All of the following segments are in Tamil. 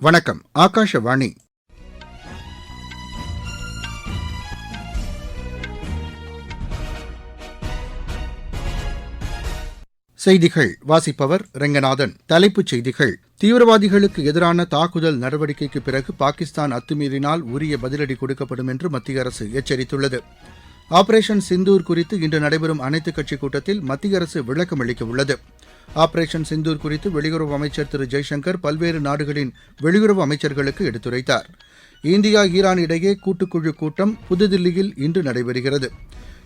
வணக்கம் ஆகாஷவாணி. செய்திகள் வாசிப்பவர் ரெங்கநாதன். தலைப்புச் செய்திகள் தீவிரவாதிகளுக்கு எதிரான தாக்குதல் நடவடிக்கைக்கு பிறகு பாகிஸ்தான் அத்துமீறினால் உரிய பதிலடி கொடுக்கப்படும் என்று மத்திய அரசு எச்சரித்துள்ளது. ஆபரேஷன் சிந்தூர் குறித்து இன்று நடைபெறும் அனைத்துக் கட்சிக் கூட்டத்தில் மத்திய அரசு விளக்கம் அளிக்க உள்ளது ஆபரேஷன் சிந்தூர் குறித்து வெளியுறவு அமைச்சர் திரு ஜெய்சங்கர் பல்வேறு நாடுகளின் வெளியுறவு அமைச்சர்களுக்கு எடுத்துரைத்தார். இந்தியா ஈரான் இடையே கூட்டுக்குழு கூட்டம் புதுதில்லியில் இன்று நடைபெறுகிறது.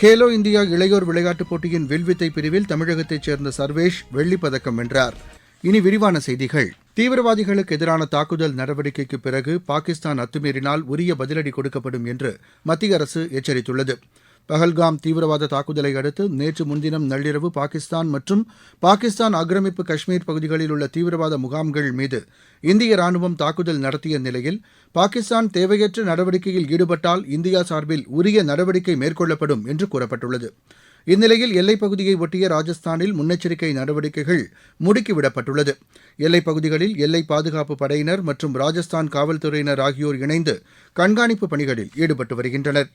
கேலோ இந்தியா இளையோர் விளையாட்டுப் போட்டியின் வில்வித்தை பிரிவில் தமிழகத்தைச் சேர்ந்த சர்வேஷ் வெள்ளிப்பதக்கம் வென்றார். இனி விரிவான செய்திகள். தீவிரவாதிகளுக்கு எதிரான தாக்குதல் நடவடிக்கைக்கு பிறகு பாகிஸ்தான் அத்துமீறினால் உரிய பதிலடி கொடுக்கப்படும் என்று மத்திய அரசு எச்சரித்துள்ளது. பஹல்காம் தீவிரவாத தாக்குதலை அடுத்து நேற்று முன்தினம் நள்ளிரவு பாகிஸ்தான் மற்றும் பாகிஸ்தான் ஆக்கிரமிப்பு காஷ்மீர் பகுதிகளில் உள்ள தீவிரவாத முகாம்கள் மீது இந்திய ராணுவம் தாக்குதல் நடத்திய நிலையில் பாகிஸ்தான் தேவையற்ற நடவடிக்கையில் ஈடுபட்டால் இந்தியா சார்பில் உரிய நடவடிக்கை மேற்கொள்ளப்படும் என்று கூறப்பட்டுள்ளது. இந்நிலையில் எல்லைப் பகுதியை ஒட்டிய ராஜஸ்தானில் முன்னெச்சரிக்கை நடவடிக்கைகள் முடுக்கிவிடப்பட்டுள்ளது. எல்லைப் பகுதிகளில் எல்லை பாதுகாப்பு படையினர் மற்றும் ராஜஸ்தான் காவல்துறையினர் ஆகியோர் இணைந்து கண்காணிப்பு பணிகளில் ஈடுபட்டு வருகின்றனர்.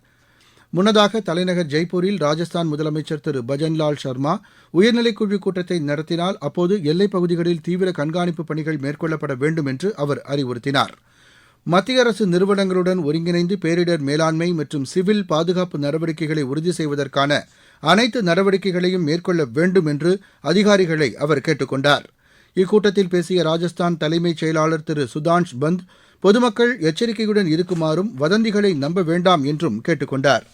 முன்னதாக தலைநகர் ஜெய்ப்பூரில் ராஜஸ்தான் முதலமைச்சர் திரு. பஜன்லால் சர்மா உயர்நிலைக்குழு கூட்டத்தை நடத்தினால் அப்போது எல்லைப் பகுதிகளில் தீவிர கண்காணிப்பு பணிகள் மேற்கொள்ளப்பட வேண்டும் என்று அவர் அறிவுறுத்தினார். மத்திய அரசு நிறுவனங்களுடன் ஒருங்கிணைந்து பேரிடர் மேலாண்மை மற்றும் சிவில் பாதுகாப்பு நடவடிக்கைகளை உறுதி செய்வதற்கான அனைத்து நடவடிக்கைகளையும் மேற்கொள்ள வேண்டும் என்று அதிகாரிகளை அவர் கேட்டுக் கொண்டார். இக்கூட்டத்தில் பேசிய ராஜஸ்தான் தலைமைச் செயலாளர் திரு. சுதான்ஷ் பந்த் பொதுமக்கள் எச்சரிக்கையுடன் இருக்குமாறும் வதந்திகளை நம்ப வேண்டாம் என்றும் கேட்டுக் கொண்டார்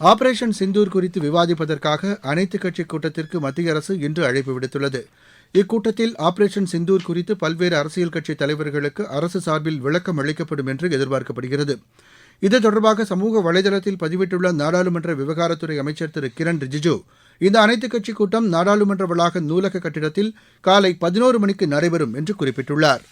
ஆபரேஷன் சிந்தூர் குறித்து விவாதிப்பதற்காக அனைத்துக் கட்சி கூட்டத்திற்கு மத்திய அரசு இன்று அழைப்பு விடுத்துள்ளது. இக்கூட்டத்தில் ஆபரேஷன் சிந்தூர் குறித்து பல்வேறு அரசியல் கட்சித் தலைவர்களுக்கு அரசு சார்பில் விளக்கம் அளிக்கப்படும் என்று எதிர்பார்க்கப்படுகிறது. இது தொடர்பாக சமூக வலைதளத்தில் பதிவிட்டுள்ள நாடாளுமன்ற விவகாரத்துறை அமைச்சர் திரு கிரண் ரிஜிஜு இந்த அனைத்துக் கட்சி கூட்டம் நாடாளுமன்ற வளாக நூலக கட்டிடத்தில் காலை பதினோரு மணிக்கு நடைபெறும் என்று குறிப்பிட்டுள்ளார்.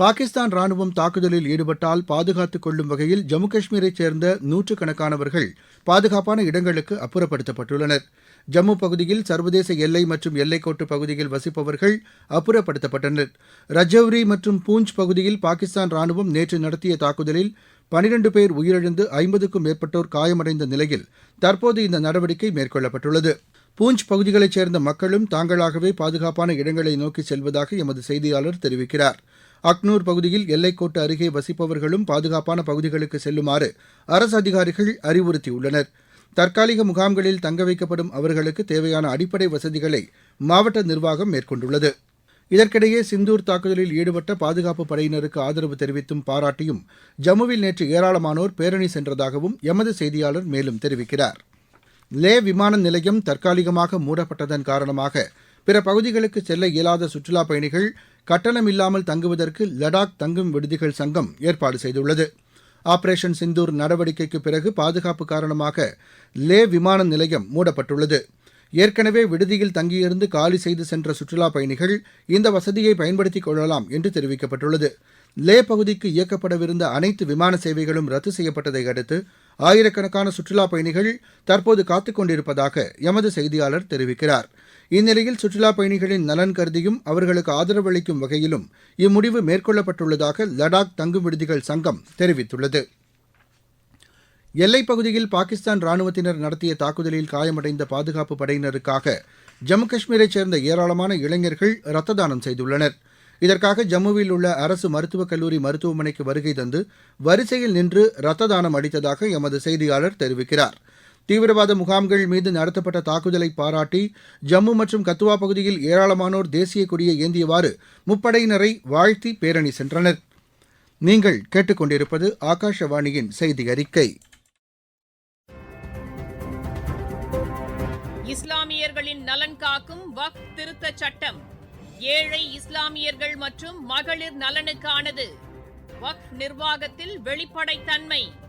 பாகிஸ்தான் ராணுவம் தாக்குதலில் ஈடுபட்டால் பாதுகாத்துக் கொள்ளும் வகையில் ஜம்மு காஷ்மீரைச் சேர்ந்த நூற்றுக்கணக்கானவர்கள் பாதுகாப்பான இடங்களுக்கு அப்புறப்படுத்தப்பட்டுள்ளனர். ஜம்மு பகுதியில் சர்வதேச எல்லை மற்றும் எல்லைக்கோட்டு பகுதியில் வசிப்பவர்கள் அப்புறப்படுத்தப்பட்டனர். ரஜௌரி மற்றும் பூஞ்ச் பகுதியில் பாகிஸ்தான் ராணுவம் நேற்று நடத்திய தாக்குதலில் பனிரண்டு பேர் உயிரிழந்து ஐம்பதுக்கும் மேற்பட்டோர் காயமடைந்த நிலையில் தற்போது இந்த நடவடிக்கை மேற்கொள்ளப்பட்டுள்ளது. பூஞ்ச் பகுதிகளைச் சேர்ந்த மக்களும் தாங்களாகவே பாதுகாப்பான இடங்களை நோக்கி செல்வதாக எமது செய்தியாளர் தெரிவிக்கிறார். அக்னூர் பகுதியில் எல்லைக்கோட்டு அருகே வசிப்பவர்களும் பாதுகாப்பான பகுதிகளுக்கு செல்லுமாறு அரசு அதிகாரிகள் அறிவுறுத்தியுள்ளனர். தற்காலிக முகாம்களில் தங்க வைக்கப்படும் அவர்களுக்கு தேவையான அடிப்படை வசதிகளை மாவட்ட நிர்வாகம் மேற்கொண்டுள்ளது. இதற்கிடையே சிந்தூர் தாக்குதலில் ஈடுபட்ட பாதுகாப்பு படையினருக்கு ஆதரவு தெரிவித்தும் பாராட்டியும் ஜம்முவில் நேற்று ஏராளமானோர் பேரணி சென்றதாகவும் எமது செய்தியாளர் மேலும் தெரிவிக்கிறார். லே விமான நிலையம் தற்காலிகமாக மூடப்பட்டதன் காரணமாக பிற பகுதிகளுக்கு செல்ல இயலாத சுற்றுலாப் பயணிகள் கட்டணமில்லாமல் தங்குவதற்கு லடாக் தங்கும் விடுதிகள் சங்கம் ஏற்பாடு செய்துள்ளது. ஆபரேஷன் சிந்தூர் நடவடிக்கைக்கு பிறகு பாதுகாப்பு காரணமாக லே விமான நிலையம் மூடப்பட்டுள்ளது. ஏற்கனவே விடுதியில் தங்கியிருந்து காலி செய்து சென்ற சுற்றுலாப் பயணிகள் இந்த வசதியை பயன்படுத்திக் கொள்ளலாம் என்று தெரிவிக்கப்பட்டுள்ளது. லே பகுதிக்கு இயக்கப்படவிருந்த அனைத்து விமான சேவைகளும் ரத்து செய்யப்பட்டதை அடுத்து ஆயிரக்கணக்கான சுற்றுலாப் பயணிகள் தற்போது காத்துக் கொண்டிருப்பதாக எமது செய்தியாளர் தெரிவிக்கிறார். இந்நிலையில் சுற்றுலாப் பயணிகளின் நலன் கருதியும் அவர்களுக்கு ஆதரவு அளிக்கும் வகையிலும் இம்முடிவு மேற்கொள்ளப்பட்டுள்ளதாக லடாக் தங்கும் விடுதிகள் சங்கம் தெரிவித்துள்ளது. எல்லைப் பகுதியில் பாகிஸ்தான் ராணுவத்தினர் நடத்திய தாக்குதலில் காயமடைந்த பாதுகாப்பு படையினருக்காக ஜம்மு காஷ்மீரைச் சேர்ந்த ஏராளமான இளைஞர்கள் ரத்த தானம் செய்துள்ளனர். இதற்காக ஜம்முவில் உள்ள அரசு மருத்துவக் கல்லூரி மருத்துவமனைக்கு வருகை தந்து வரிசையில் நின்று ரத்த தானம் அளித்ததாக எமது செய்தியாளர் தெரிவிக்கிறார். தீவிரவாத முகாம்கள் மீது நடத்தப்பட்ட தாக்குதலை பாராட்டி ஜம்மு மற்றும் கத்துவா பகுதியில் ஏராளமானோர் தேசிய கொடியை ஏந்தியவாறு முப்படையினரை வாழ்த்தி பேரணி சென்றனர். நீங்கள் கேட்டுக்கொண்டிருப்பது ஆகாஷவாணியின் செய்தி அறிக்கை. இஸ்லாமியர்களின் நலன் காக்கும் வக் திருத்த சட்டம். ஏழை இஸ்லாமியர்கள் மற்றும் மகளிர் நலனுக்கானது. வக் நிர்வாகத்தில் வெளிப்படைத்தன்மை.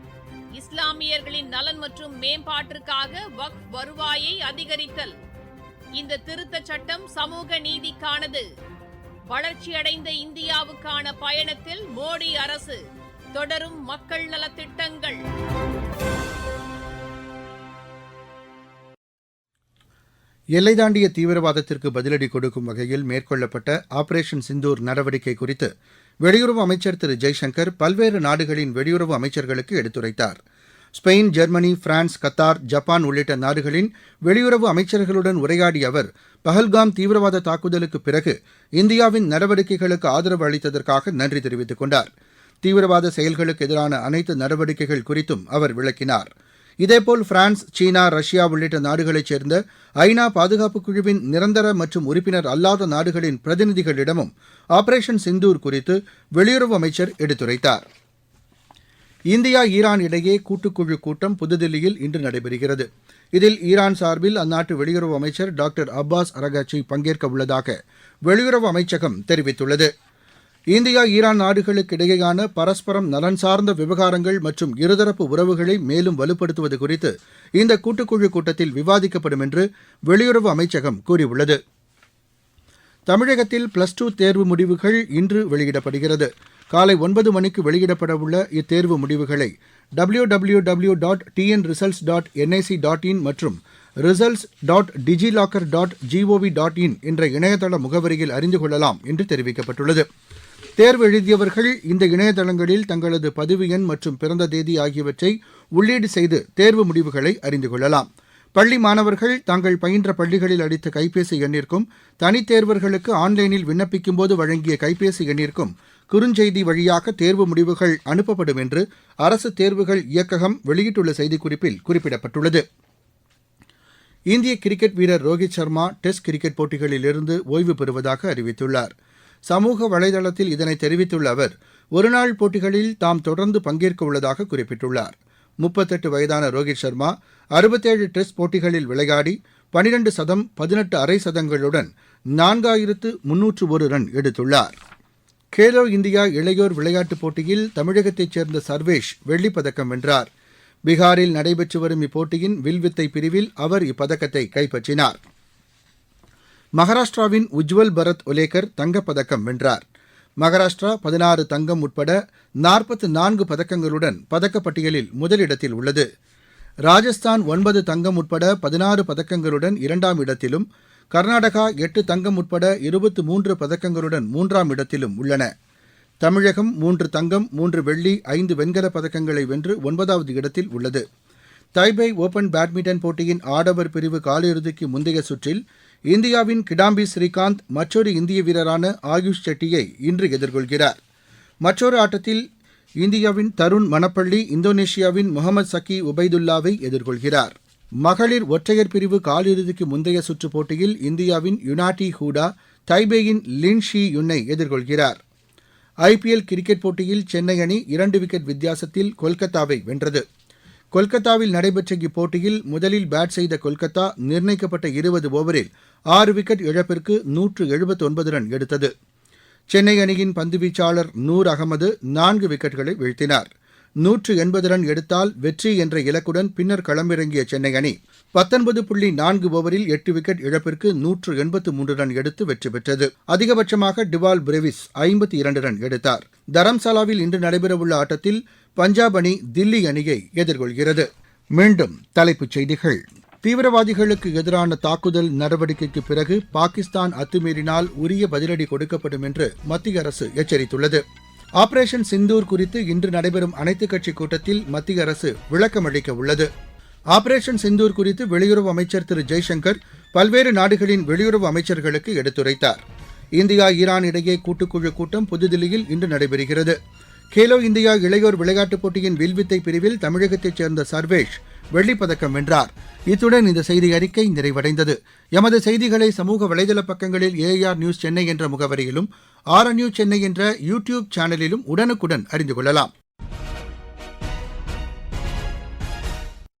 இஸ்லாமியர்களின் நலன் மற்றும் மேம்பாட்டிற்காக வக் வருவாயை அதிகரித்தல். இந்த திருத்த சட்டம் சமூக நீதிக்கானது. வளர்ச்சியடைந்த இந்தியாவுக்கான பயணத்தில் மோடி அரசு தொடரும் மக்கள் நலத்திட்டங்கள். எல்லை தாண்டிய தீவிரவாதத்திற்கு பதிலடி கொடுக்கும் வகையில் மேற்கொள்ளப்பட்ட ஆபரேஷன் சிந்தூர் நடவடிக்கை குறித்து வெளியுறவு அமைச்சர் திரு. ஜெய்சங்கர் பல்வேறு நாடுகளின் வெளியுறவு அமைச்சர்களுக்கு எடுத்துரைத்தார். Spain Germany France Qatar Japan உள்ளிட்ட நாடுகளின் வெளியுறவு அமைச்சர்களுடன் உரையாடிய அவர் பஹல்காம் தீவிரவாத தாக்குதலுக்கு பிறகு இந்தியாவின் நடவடிக்கைகளுக்கு ஆதரவு அளித்ததற்காக நன்றி தெரிவித்துக் கொண்டார். தீவிரவாத செயல்களுக்கு எதிரான அனைத்து நடவடிக்கைகள் குறித்தும் அவர் விளக்கினார். இதேபோல் பிரான்ஸ் சீனா ரஷ்யா உள்ளிட்ட நாடுகளைச் சேர்ந்த ஐநா பாதுகாப்பு குழுவின் நிரந்தர மற்றும் உறுப்பினர் அல்லாத நாடுகளின் பிரதிநிதிகளிடமும் ஆபரேஷன் சிந்தூர் குறித்து வெளியுறவு அமைச்சர் எடுத்துரைத்தார். இந்தியா ஈரான் இடையே கூட்டுக்குழு கூட்டம் புதுதில்லியில் இன்று நடைபெறுகிறது. இதில் ஈரான் சார்பில் அந்நாட்டு வெளியுறவு அமைச்சர் டாக்டர் அப்பாஸ் அரகாச்சி பங்கேற்க உள்ளதாக வெளியுறவு அமைச்சகம் தெரிவித்துள்ளது. இந்தியா ஈரான் நாடுகளுக்கு இடையேயான பரஸ்பரம் நலன் சார்ந்த விவகாரங்கள் மற்றும் இருதரப்பு உறவுகளை மேலும் வலுப்படுத்துவது குறித்து இந்த கூட்டுக்குழு கூட்டத்தில் விவாதிக்கப்படும் என்று வெளியுறவு அமைச்சகம் கூறியுள்ளது. தமிழகத்தில் பிளஸ் டூ தேர்வு முடிவுகள் இன்று வெளியிடப்படுகிறது. காலை ஒன்பது மணிக்கு வெளியிடப்படவுள்ள இத்தேர்வு முடிவுகளை W W W dot TN results dot NIC dot in மற்றும் results dot DigiLocker dot GOV dot in என்ற இணையதள முகவரியில் அறிந்து கொள்ளலாம் என்று தெரிவிக்கப்பட்டுள்ளது. தேர்வு எழுதியவர்கள் இந்த இணையதளங்களில் தங்களது பதிவு எண் மற்றும் பிறந்த தேதி ஆகியவற்றை உள்ளீடு செய்து தேர்வு முடிவுகளை அறிந்து கொள்ளலாம். பள்ளி மாணவர்கள் தாங்கள் பயின்ற பள்ளிகளில் அளித்த கைபேசி எண்ணிற்கும் தனித்தேர்வர்களுக்கு ஆன்லைனில் விண்ணப்பிக்கும்போது வழங்கிய கைபேசி எண்ணிற்கும் குறுஞ்செய்தி வழியாக தேர்வு முடிவுகள் அனுப்பப்படும் என்று அரசு தேர்வுகள் இயக்ககம் வெளியிட்டுள்ள செய்திக்குறிப்பில் குறிப்பிடப்பட்டுள்ளது. இந்திய கிரிக்கெட் வீரர் ரோஹித் சர்மா டெஸ்ட் கிரிக்கெட் போட்டிகளிலிருந்து ஓய்வு பெறுவதாக அறிவித்துள்ளார். சமூக வலைதளத்தில் இதனை தெரிவித்துள்ள அவர் ஒருநாள் போட்டிகளில் தாம் தொடர்ந்து பங்கேற்க உள்ளதாக குறிப்பிட்டுள்ளார். முப்பத்தெட்டு வயதான ரோஹித் சர்மா அறுபத்தேழு டெஸ்ட் போட்டிகளில் விளையாடி பனிரெண்டு சதம் பதினெட்டு அரை சதங்களுடன் நான்காயிரத்து முன்னூற்று ஒரு ரன் எடுத்துள்ளார். கேலோ இந்தியா இளையோர் விளையாட்டுப் போட்டியில் தமிழகத்தைச் சேர்ந்த சர்வேஷ் வெள்ளிப் பதக்கம் வென்றார். பீகாரில் நடைபெற்று வரும் இப்போட்டியின் வில்வித்தை பிரிவில் அவர் இப்பதக்கத்தை கைப்பற்றினார். மகாராஷ்டிராவின் உஜ்வல் பரத் ஒலேக்கர் தங்கப்பதக்கம் வென்றார். மகாராஷ்டிரா பதினாறு தங்கம் உட்பட நாற்பத்து நான்கு பதக்கங்களுடன் பதக்கப்பட்டியலில் முதலிடத்தில் உள்ளது. ராஜஸ்தான் ஒன்பது தங்கம் உட்பட பதினாறு பதக்கங்களுடன் இரண்டாம் இடத்திலும் கர்நாடகா எட்டு தங்கம் உட்பட இருபத்து மூன்று பதக்கங்களுடன் மூன்றாம் இடத்திலும் உள்ளன. தமிழகம் மூன்று தங்கம் மூன்று வெள்ளி ஐந்து வெண்கலப் பதக்கங்களை வென்று ஒன்பதாவது இடத்தில் உள்ளது. தைபே ஓபன் பேட்மிண்டன் போட்டியின் ஆடவர் பிரிவு காலிறுதிக்கு முந்தைய சுற்றில் இந்தியாவின் கிடாம்பி ஸ்ரீகாந்த் மற்றொரு இந்திய வீரரான ஆயுஷ் செட்டியை இன்று எதிர்கொள்கிறார். மற்றொரு ஆட்டத்தில் இந்தியாவின் தருண் மணப்பள்ளி இந்தோனேஷியாவின் முகமது சக்கி உபைதுல்லாவை எதிர்கொள்கிறார். மகளிர் ஒற்றையர் பிரிவு காலிறுதிக்கு முந்தைய சுற்றுப் போட்டியில் இந்தியாவின் யுனாட்டி ஹூடா தைபேயின் லின் ஷி யுன்னை எதிர்கொள்கிறார். ஐபிஎல் கிரிக்கெட் போட்டியில் சென்னை அணி இரண்டு விக்கெட் வித்தியாசத்தில் கொல்கத்தாவை வென்றது. கொல்கத்தாவில் நடைபெற்ற இப்போட்டியில் முதலில் பேட் செய்த கொல்கத்தா நிர்ணயிக்கப்பட்ட இருபது ஓவரில் ஆறு விக்கெட் இழப்பிற்கு நூற்று எழுபத்தி ஒன்பது ரன் எடுத்தது. சென்னை அணியின் பந்துவீச்சாளர் நூர் அகமது நான்கு விக்கெட்களை வீழ்த்தினார். நூற்று எண்பது ரன் எடுத்தால் வெற்றி என்ற இலக்குடன் பின்னர் களமிறங்கிய சென்னை அணி பத்தொன்பது புள்ளி நான்கு ஓவரில் எட்டு விக்கெட் இழப்பிற்கு நூற்று எண்பத்து மூன்று ரன் எடுத்து வெற்றி பெற்றது. அதிகபட்சமாக டிவால் பிரேவிஸ் ஐம்பத்தி இரண்டு ரன் எடுத்தார். தரம்சாலாவில் இன்று நடைபெறவுள்ள ஆட்டத்தில் பஞ்சாப் அணி தில்லி அணியை எதிர்கொள்கிறது. மீண்டும் தலைப்புச் செய்திகள். தீவிரவாதிகளுக்கு எதிரான தாக்குதல் நடவடிக்கைக்கு பிறகு பாகிஸ்தான் அத்துமீறினால் உரிய பதிலடி கொடுக்கப்படும் என்று மத்திய அரசு எச்சரித்துள்ளது. ஆபரேஷன் சிந்தூர் குறித்து இன்று நடைபெறும் அனைத்துக் கட்சி கூட்டத்தில் மத்திய அரசு விளக்கம் அளிக்க உள்ளது ஆபரேஷன் சிந்தூர் குறித்து வெளியுறவு அமைச்சர் திரு ஜெய்சங்கர் பல்வேறு நாடுகளின் வெளியுறவு அமைச்சர்களுக்கு எடுத்துரைத்தார். இந்தியா ஈரான் இடையே கூட்டுக்குழு கூட்டம் புதுதில்லியில் இன்று நடைபெறுகிறது. கேலோ இந்தியா இளையோர் விளையாட்டுப் போட்டியின் வில்வித்தை பிரிவில் தமிழகத்தைச் சேர்ந்த சர்வேஷ் வெள்ளிப்பதக்கம் வென்றார். இத்துடன் இந்த செய்தி அறிக்கை நிறைவடைந்தது. எமது செய்திகளை சமூக வலைதள பக்கங்களில் ஏஆர் நியூஸ் சென்னை என்ற முகவரியிலும் ஆர் நியூஸ் சென்னை என்ற யூ டியூப் சேனலிலும் உடனுக்குடன் அறிந்து கொள்ளலாம்.